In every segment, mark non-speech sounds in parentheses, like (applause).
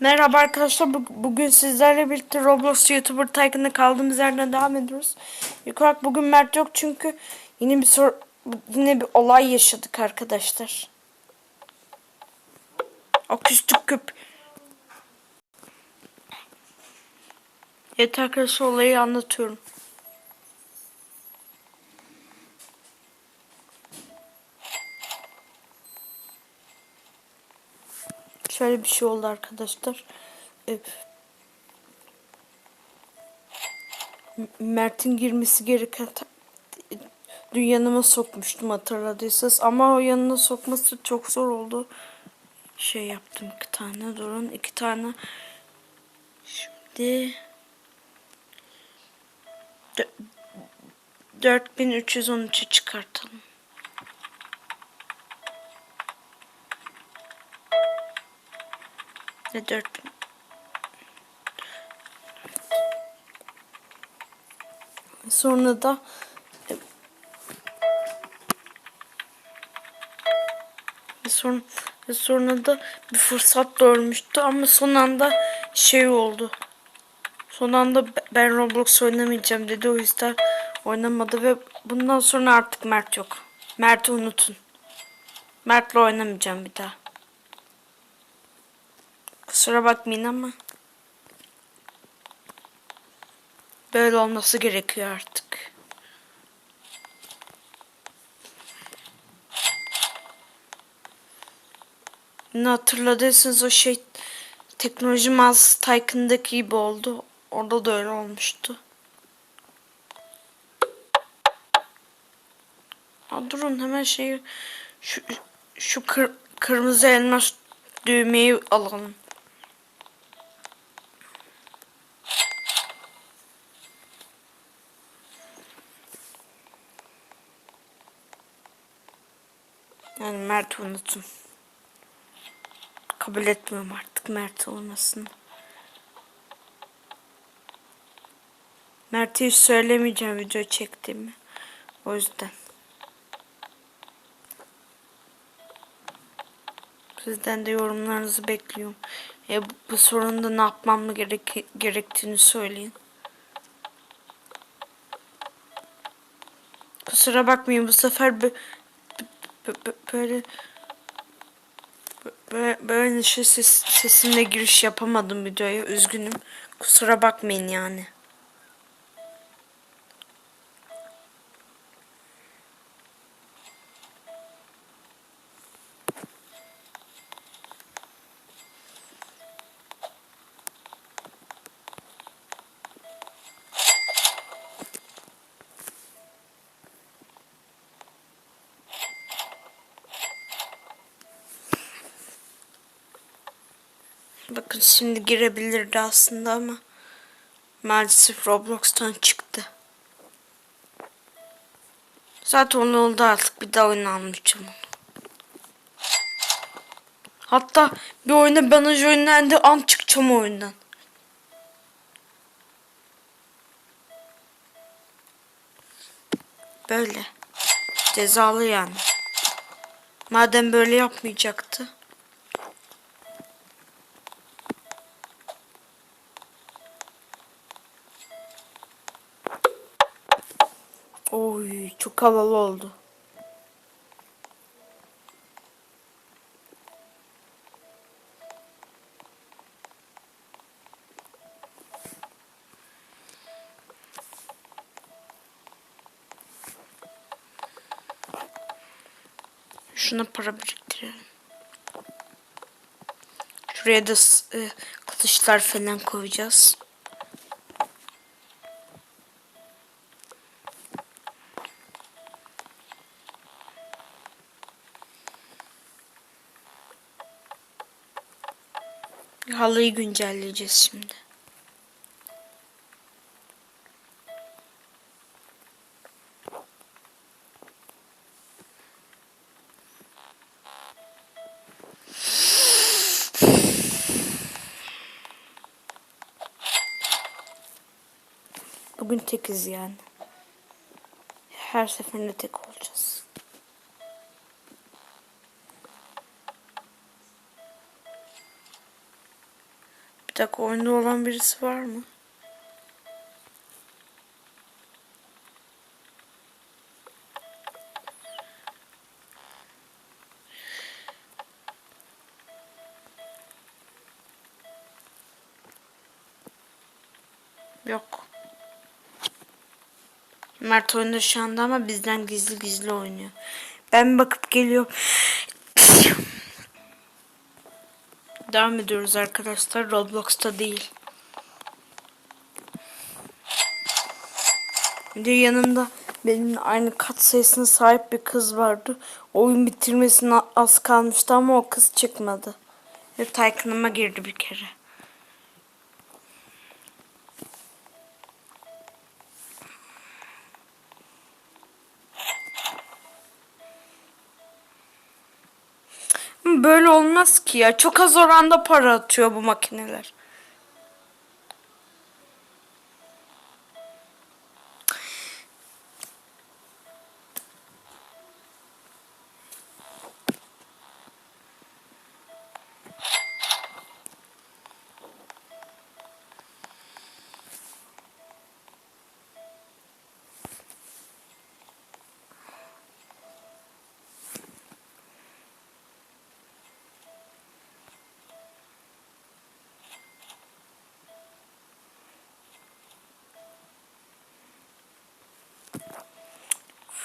Merhaba arkadaşlar. Bu- Bugün sizlerle birlikte Roblox YouTuber Tycoon'da kaldığımız yerden devam ediyoruz. Olarak bugün Mert yok çünkü yine bir sor yine bir olay yaşadık arkadaşlar. Akustik küp. Evet arkadaşlar olayı anlatıyorum. Şöyle bir şey oldu arkadaşlar. Mert'in girmesi gereken yanıma sokmuştum hatırladıysanız ama o yanına sokması çok zor oldu. Şey yaptım iki tane durun iki tane şimdi dö- 4313'ü çıkartalım. Ne 4000 Sonra da sonra, sonra da bir fırsat doğurmuştu ama son anda şey oldu. Son anda be- ben Roblox oynamayacağım dedi o yüzden oynamadı ve bundan sonra artık Mert yok. Mert'i unutun. Mert'le oynamayacağım bir daha. Kusura bakmayın ama böyle olması gerekiyor artık. Ne hatırladıysanız o şey teknoloji mağazası Tycoon'daki gibi oldu. Orada da öyle olmuştu. Aa, durun hemen şeyi şu şu kır- kırmızı elmas düğmeyi alalım. Yani Mert unutun. Kabul etmiyorum artık Mert olmasını. Mert'e hiç söylemeyeceğim video çektiğimi. O yüzden. Sizden de yorumlarınızı bekliyorum. E, bu, sorunda ne yapmam mı gerek, gerektiğini söyleyin. Kusura bakmayın bu sefer bö- bö- bö- böyle bö- böyle şey ses, sesimle giriş yapamadım videoya. Üzgünüm. Kusura bakmayın yani. Bakın şimdi girebilirdi aslında ama maalesef Roblox'tan çıktı. Zaten onu oldu artık bir daha oyun almayacağım onu. Hatta bir oyuna banaj oynandı an çıkacağım oyundan. Böyle. Cezalı yani. Madem böyle yapmayacaktı. Havalı oldu. Şuna para biriktirelim. Şuraya da e, kılıçlar falan koyacağız. Halıyı güncelleyeceğiz şimdi. Bugün tekiz yani. Her seferinde tek olacağız. Dakika oyunda olan birisi var mı? Yok. Mert oyunda şu anda ama bizden gizli gizli oynuyor. Ben bakıp geliyorum. Devam ediyoruz arkadaşlar. Roblox'ta değil. Bir de yanında benim aynı kat sayısına sahip bir kız vardı. Oyun bitirmesine az kalmıştı ama o kız çıkmadı. Ve Taycan'ıma girdi bir kere. Böyle olmaz ki ya. Çok az oranda para atıyor bu makineler.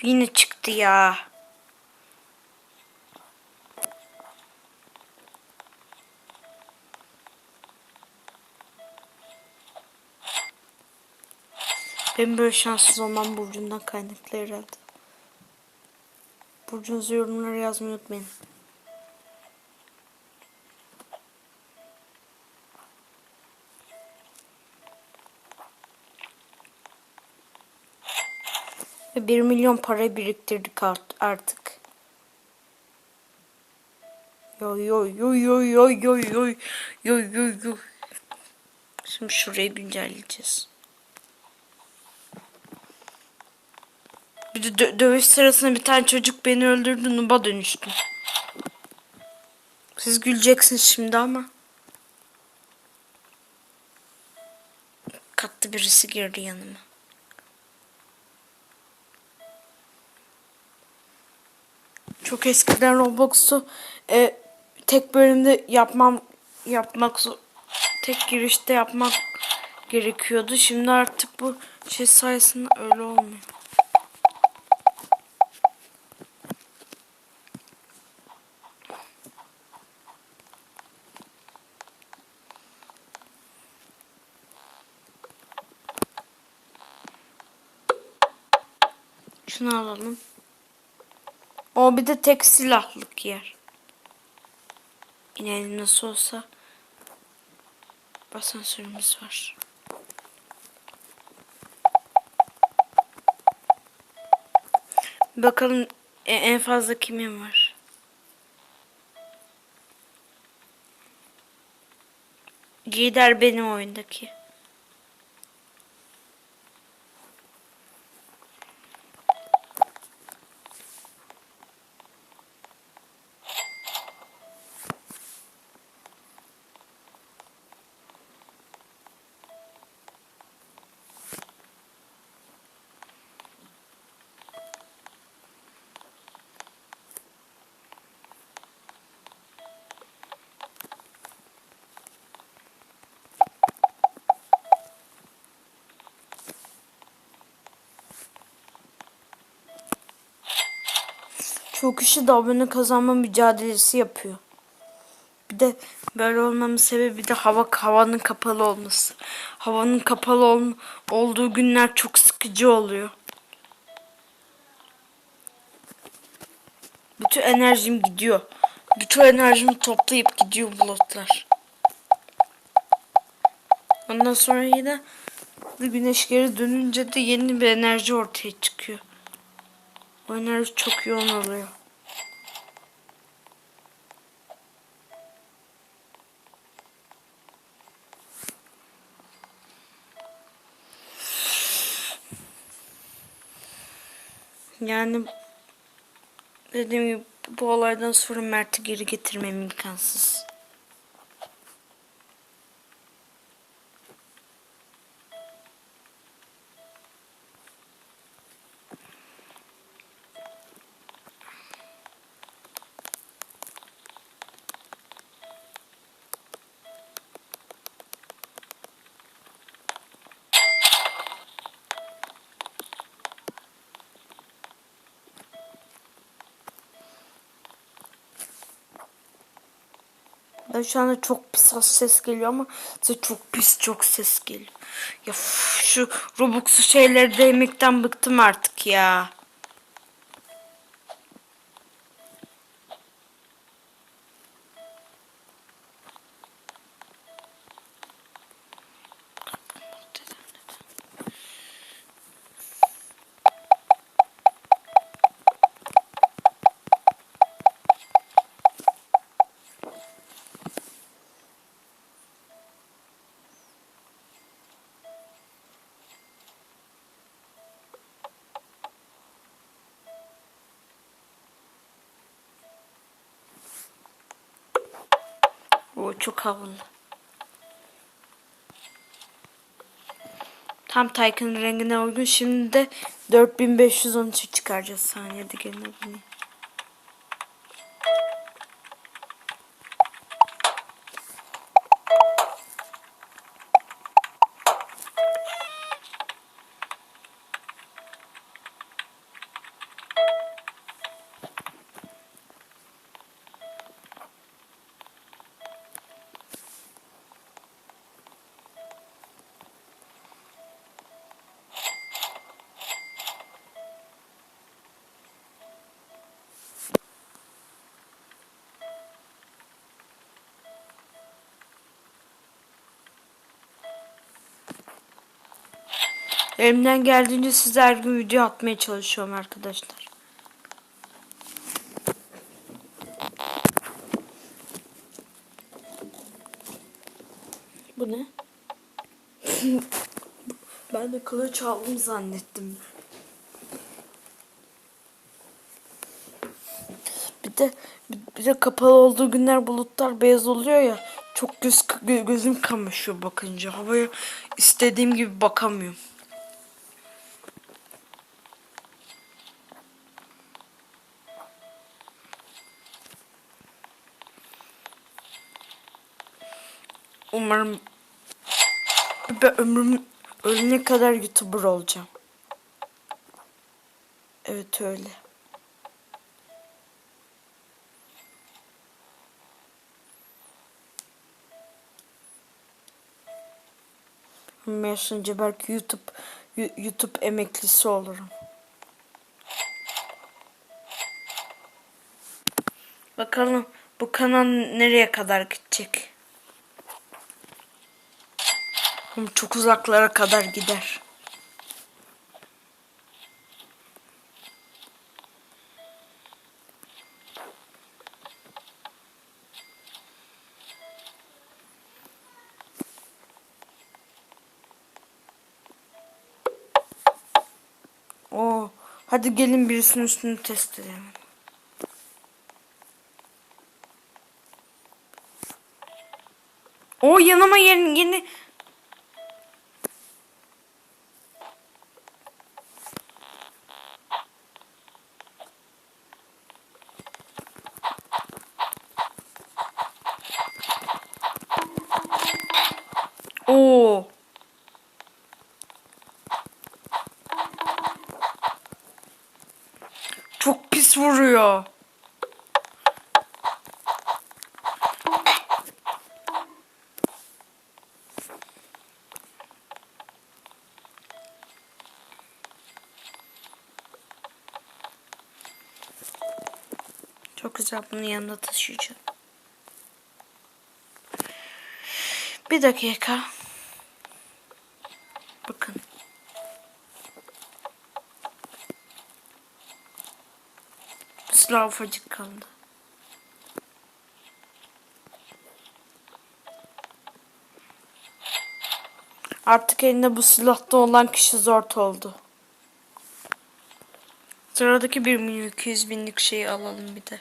Üf, Yine çıktı ya. Ben böyle şanssız olmam Burcu'ndan kaynaklı herhalde. Burcu'nuzu yorumlara yazmayı unutmayın. Ve 1 milyon para biriktirdik art- artık. Yoy yoy yoy yoy yoy yoy yoy yoy yoy. Şimdi şurayı güncelleyeceğiz. Bir de dö- dövüş sırasında bir tane çocuk beni öldürdü. Nuba dönüştüm. Siz güleceksiniz şimdi ama. Katlı birisi girdi yanıma. Çok eskiden Roblox'u e, tek bölümde yapmam yapmak tek girişte yapmak gerekiyordu. Şimdi artık bu şey sayesinde öyle olmuyor. Şunu alalım. Bir de tek silahlık yer. İnelim nasıl olsa. Asansörümüz var. Bakalım e- en fazla kimin var? Lider benim oyundaki. Çok kişi de abone kazanma mücadelesi yapıyor. Bir de böyle olmamın sebebi de hava havanın kapalı olması. Havanın kapalı ol, olduğu günler çok sıkıcı oluyor. Bütün enerjim gidiyor. Bütün enerjimi toplayıp gidiyor bulutlar. Ondan sonra yine güneş geri dönünce de yeni bir enerji ortaya çıkıyor. O enerji çok yoğun oluyor. Yani dediğim gibi bu olaydan sonra Mert'i geri getirmem imkansız. Ben şu anda çok pis ses geliyor ama size çok pis çok ses geliyor. Ya şu Robux'u şeyleri değmekten bıktım artık ya. Çok havalı. Tam Taycan'ın rengine uygun. Şimdi de 4513 çıkaracağız saniyede gelin. Elimden geldiğince size her gün video atmaya çalışıyorum arkadaşlar. Bu ne? (laughs) ben de kılıç aldım zannettim. Bir de bir de kapalı olduğu günler bulutlar beyaz oluyor ya. Çok göz gö- gözüm kamaşıyor bakınca. Havaya istediğim gibi bakamıyorum. Umarım ben ömrüm ölene kadar YouTuber olacağım. Evet öyle. Yaşınca belki YouTube YouTube emeklisi olurum. Bakalım bu kanal nereye kadar gidecek? Ama Çok uzaklara kadar gider. Oo, hadi gelin birisinin üstünü test edelim. O yanıma yeni, yeni Oo. Çok pis vuruyor. Çok güzel bunu yanında taşıyacağım. Bir dakika. Bakın. Silah ufacık kaldı. Artık elinde bu silahta olan kişi zor oldu. Sıradaki 1 milyon 200 binlik şeyi alalım bir de.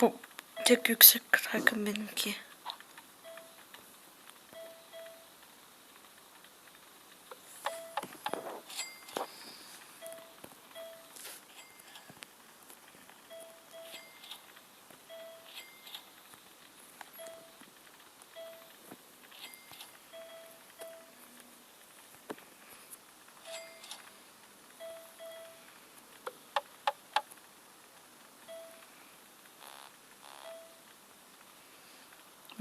Bu tek yüksek rakım benimki.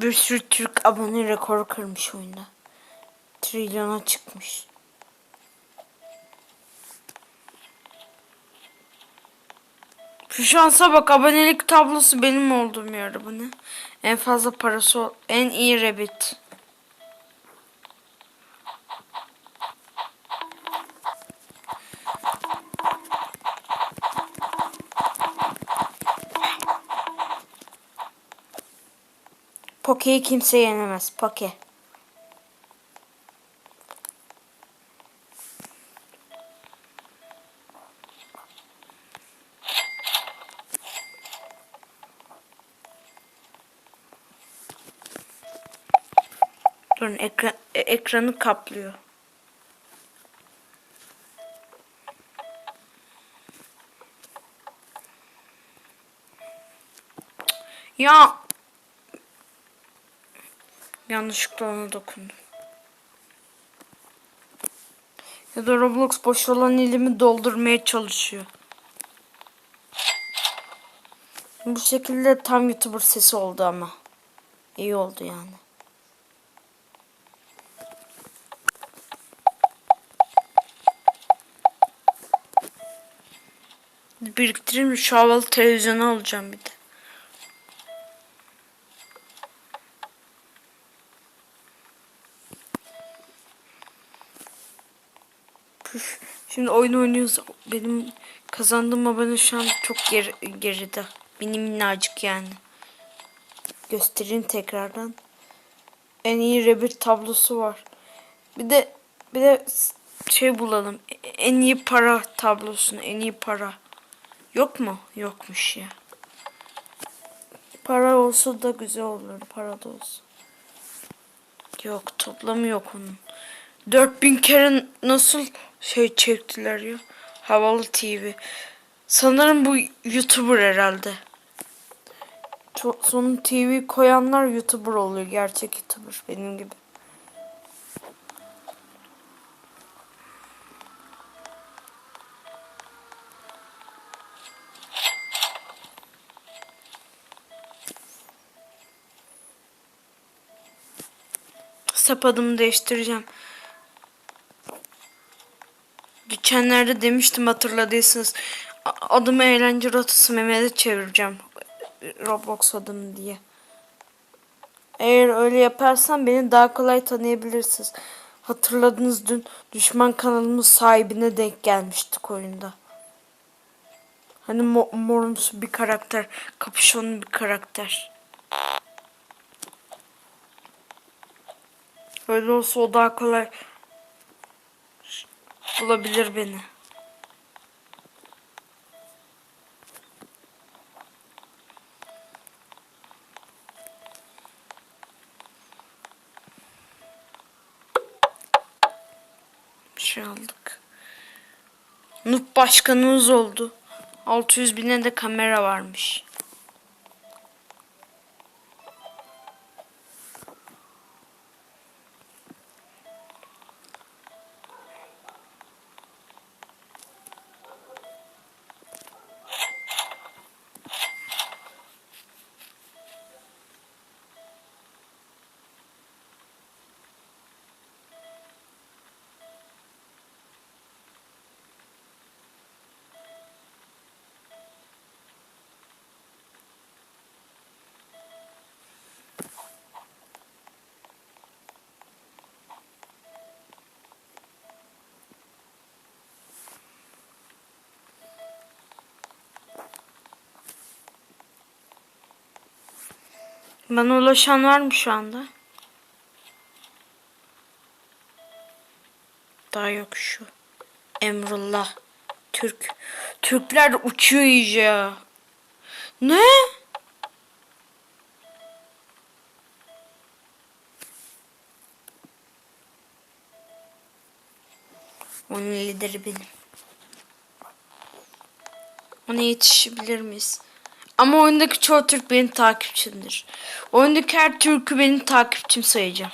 Bir sürü Türk abone rekoru kırmış oyunda. Trilyona çıkmış. Şu şansa bak abonelik tablosu benim olduğum yer abone. En fazla parası en iyi Rabbit. Poke'yi kimse yenemez. Poke. Durun ekran, e- ekranı kaplıyor. Ya yanlışlıkla ona dokundum. Ya da Roblox boş olan elimi doldurmaya çalışıyor. Bu şekilde tam YouTuber sesi oldu ama. İyi oldu yani. Biriktireyim şu havalı televizyonu alacağım bir de. Şimdi oyun oynuyoruz. Benim kazandığım abone şu an çok geri, geride. Mini minnacık yani. Göstereyim tekrardan. En iyi Rabbit tablosu var. Bir de bir de şey bulalım. En iyi para tablosunu, en iyi para. Yok mu? Yokmuş ya. Para olsa da güzel olur. Para da olsa. Yok toplamı yok onun. 4000 kere nasıl şey çektiler ya. Havalı TV. Sanırım bu YouTuber herhalde. Sonu TV koyanlar YouTuber oluyor. Gerçek YouTuber benim gibi. Sap adımı değiştireceğim. Geçenlerde demiştim hatırladıysanız. Adımı eğlence rotası Mehmet'e çevireceğim. Roblox adımı diye. Eğer öyle yaparsam beni daha kolay tanıyabilirsiniz. Hatırladınız dün düşman kanalımın sahibine denk gelmiştik oyunda. Hani mo morumsu bir karakter, kapüşonlu bir karakter. Öyle olsa o daha kolay bulabilir beni. Bir şey aldık. Nup başkanımız oldu. 600 bine de kamera varmış. Bana ulaşan var mı şu anda? Daha yok şu. Emrullah. Türk. Türkler uçuyor iyice ya. Ne? Onun lideri benim. Ona yetişebilir miyiz? Ama oyundaki çoğu Türk benim takipçimdir. Oyundaki her Türk'ü benim takipçim sayacağım.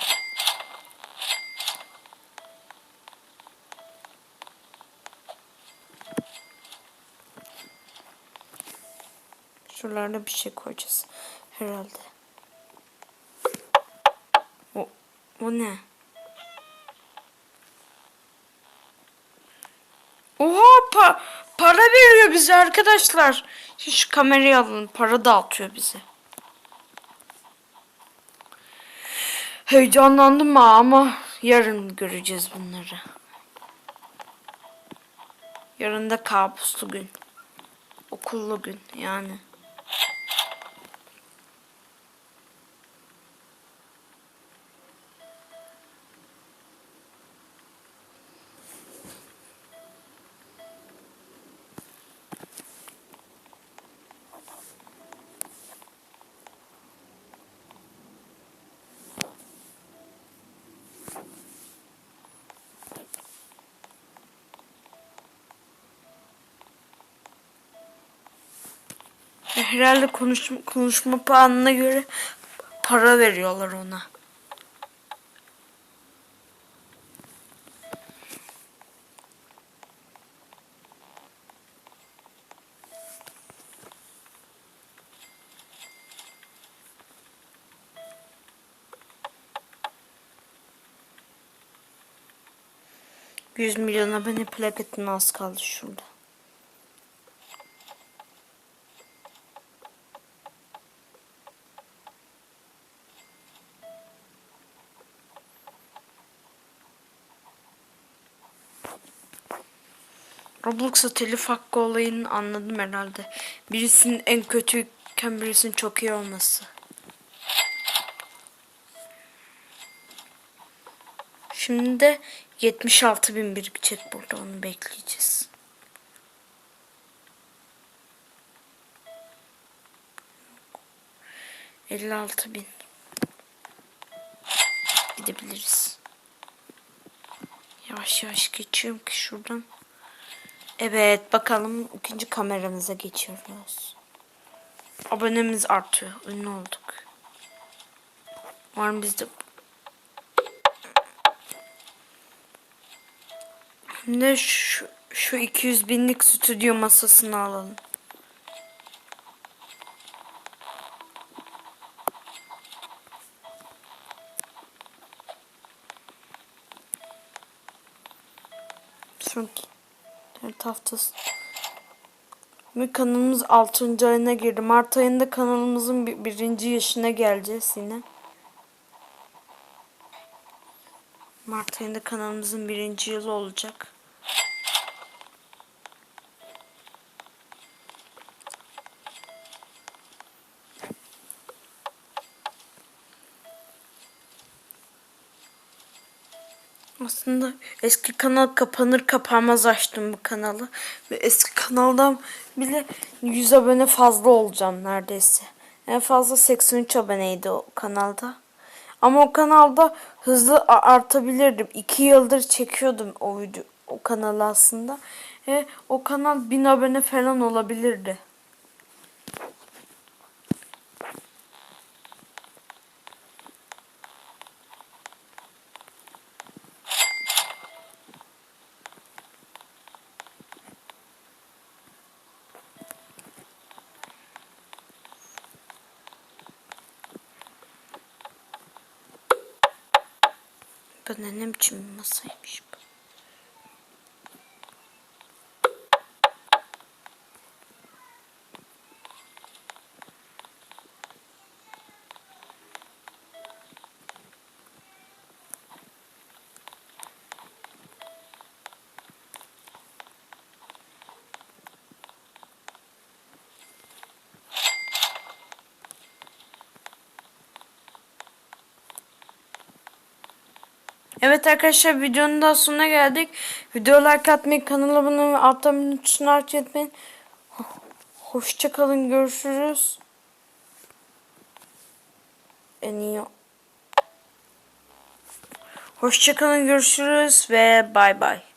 Şuralarda bir şey koyacağız herhalde. O ne? Oha pa veriyor bize arkadaşlar. Şu, şu kamerayı alın. Para dağıtıyor bize. Heyecanlandım ama yarın göreceğiz bunları. Yarın da kabuslu gün. Okullu gün yani. Herhalde konuşma, konuşma puanına göre para veriyorlar ona. Yüz milyona beni plaketin az kaldı şurada. Roblox'a telif hakkı olayını anladım herhalde. Birisinin en kötüyken birisinin çok iyi olması. Şimdi de 76 bin birikecek burada onu bekleyeceğiz. Elli altı bin. Gidebiliriz. Yavaş yavaş geçiyorum ki şuradan. Evet bakalım ikinci kameramıza geçiyoruz. Abonemiz artıyor. Ünlü olduk. Var mı bizde? Ne şu, şu 200 binlik stüdyo masasını alalım. Çünkü dört haftası. Ve kanalımız 6. ayına girdi. Mart ayında kanalımızın bir, birinci yaşına geleceğiz yine. Mart ayında kanalımızın birinci yılı olacak. Aslında eski kanal kapanır kapanmaz açtım bu kanalı. Ve eski kanaldan bile 100 abone fazla olacağım neredeyse. En fazla 83 aboneydi o kanalda. Ama o kanalda hızlı artabilirdim. 2 yıldır çekiyordum o video, o kanalı aslında. Ve o kanal 1000 abone falan olabilirdi. Ne, ne biçim bir masaymış bu. Evet arkadaşlar videonun daha sonuna geldik. Video like atmayı, kanala abone olmayı, alttan bir tuşunu artı etmeyin. Hoşçakalın görüşürüz. En iyi. Hoşçakalın görüşürüz ve bay bay.